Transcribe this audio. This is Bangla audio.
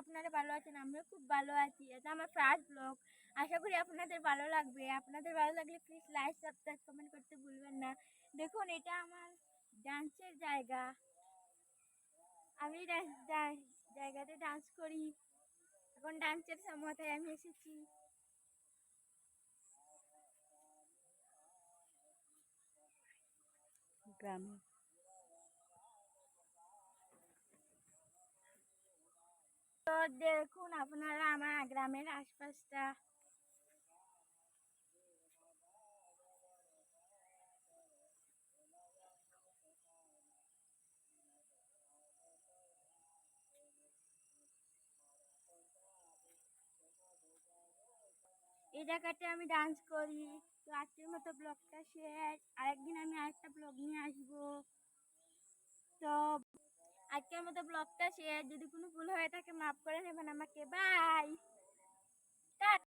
আপনারা ভালো আছেন, আমিও খুব ভালো আছি। এটা আমার ফার্স্ট ব্লগ আশা করি আপনাদের ভালো লাগবে। আপনাদের ভালো লাগলে প্লিজ লাইক সাবস্ক্রাইব কমেন্ট করতে ভুলবেন না। দেখুন, এটা আমার ডান্সের জায়গা। আমি ডান্স জায়গাতে ডান্স করি। এখন ডান্সের সময়টায় আমি এসেছি। গ্রামে। তো দেখুন, আপনারা আমার গ্রামের আশপাশটা। এই জায়গাতে আমি ডান্স করি তো আজকের মতো ব্লগটা শেষ আরেকদিন আমি আরেকটা ব্লগ নিয়ে আসব। তো আজকের মতো ব্লগটা শেষ যদি কোনো ভুল হয়ে থাকে মাফ করে নেবেন আমাকে। বাই।